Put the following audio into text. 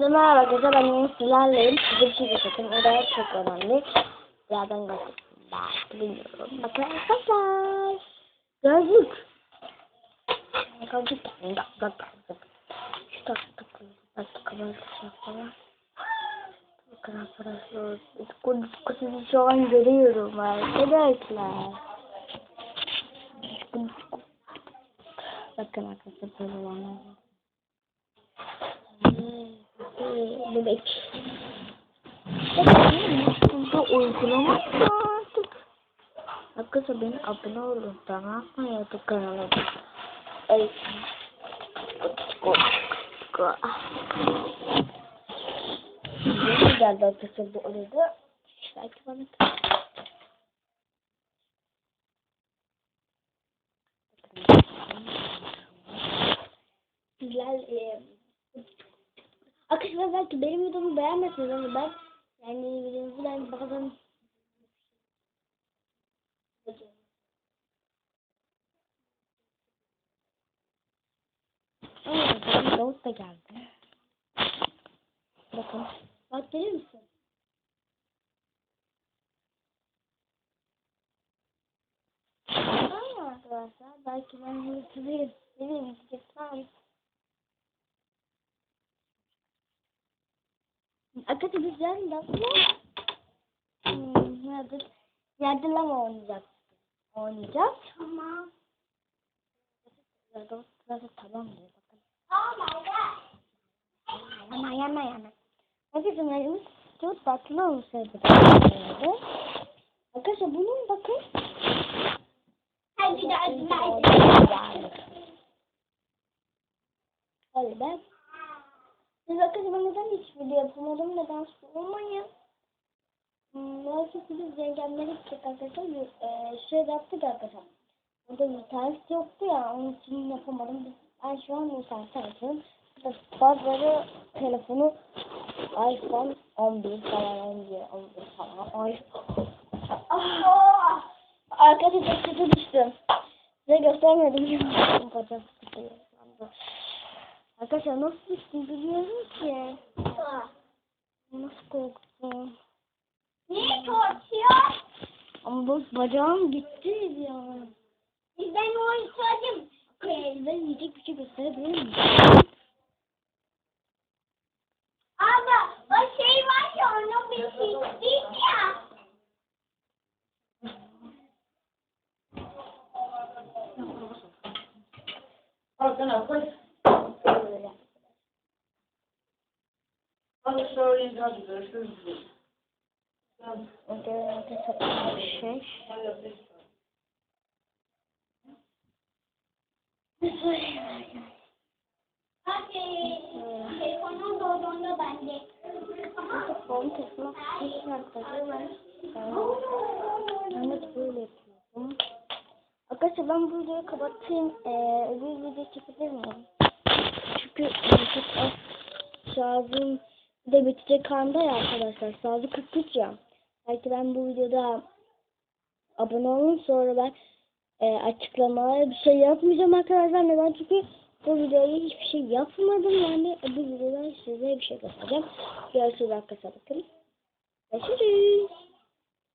Merhaba arkadaşlar ben yine sizlerleyim. Size bir şey göstereyim. O da çok önemli. Birazdan göstereyim. Ben bilmiyorum. Bakın arkadaşlar. Gözlük. Gözlük. Bak bak bak. Şu taktık. Bak falan. Bakın arkadaşlar. Kutuyu şu an görüyorum arkadaşlar. Bakın arkadaşlar böyle olanlar. Bebek. Burada uygulama artık. Arkadaşlar beni abone olun tamam mı YouTube kanalıma? Ay. Ne geldi arkadaşlar bu arada? Belki bana Güzel e, Arkadaşlar belki benim videomu beğenmezsiniz ama ben yani videomu ben bazen benim Davut da geldi. Bakın. Bak görüyor musun? Aa, arkadaşlar belki ben YouTube'u seveyim. Gitmem. Arkadaşlar biz yarın da hmm? Nerede lan oynayacağız? Oynayacağız. Tamam. Burada sırada tamam diyor bakın. Yana yana yana. Arkadaşlar yerimiz çok tatlı evde. Arkadaşlar bunun bakın. Hadi de hadi Hadi ben. Siz arkadaşlar neden hiç video yapamadım neden sormayın. Hmm, Belki biz yengemlere gittik arkadaşlar. Ee, şey yaptık arkadaşlar. Orada internet yoktu ya onun için yapamadım. Ben şu an internet açıyorum. İşte bazıları telefonu iPhone 11 falan 11, 11 falan. Ay. Ah! Arkadaşlar kötü düştüm. Size göstermedim. Bacak sıkıyor. Arkadaşlar nasıl düştüm biliyorum ki. Nasıl korktum. Niye korkuyor? Ama bak bacağım gitti ya. Ben onu söyledim. Ben yiyecek bir şey gösterebilir miyim? Ama o şey var ya onu bir şey değil ya. Arkana koy. Böyle. Hadi söyleyin hadi görüşürüz. Tamam. Orada arkadaşlar bir şey. Telefonun doğduğunda bende. Telefonu telefonu kesin arkadaşlar ben. De böyle yapıyorum. Arkadaşlar ben bu videoyu kapatayım. Ee, öbür video çekebilir miyim? Çünkü e, çok az şarjım de bitecek anda ya arkadaşlar. Şarjı 43 ya. Belki ben bu videoda abone olun sonra ben e, açıklamalara bir şey yapmayacağım arkadaşlar. Neden? Çünkü bu videoya hiçbir şey yapmadım. Yani bu videoda size bir şey göstereceğim. Görüşürüz arkadaşlar bakın. Görüşürüz.